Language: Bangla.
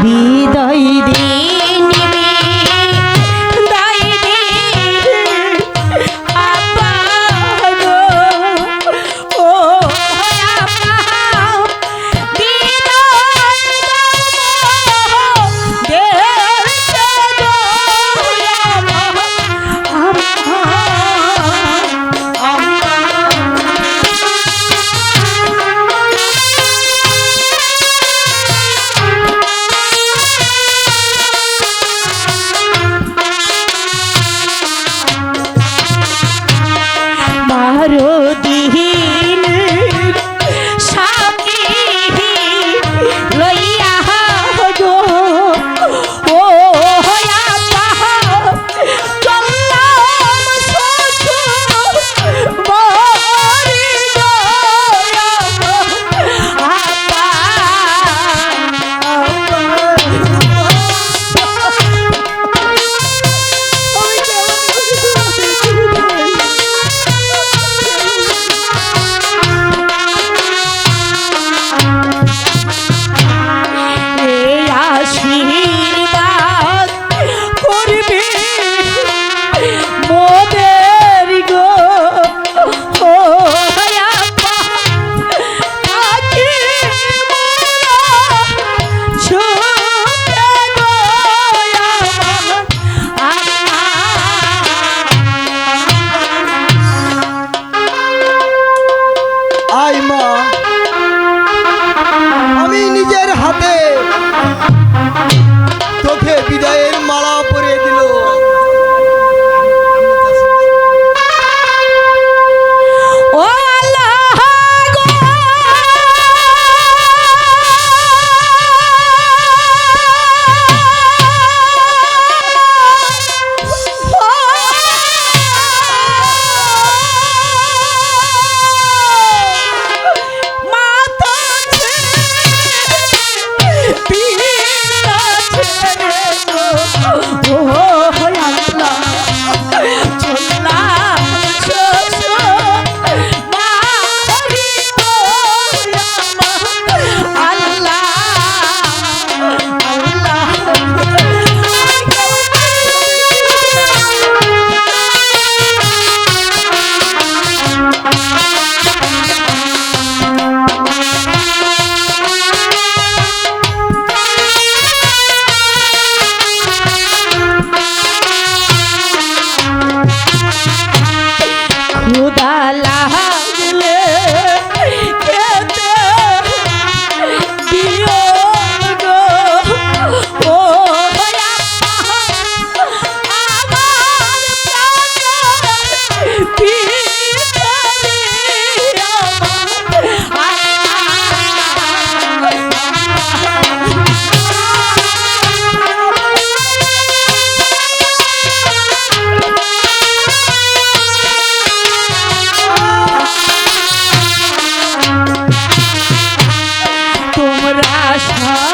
বিদায় আমি নিজের হাতে তোকে বিদায়ের মালা ক্ষুদা লাগলে हाँ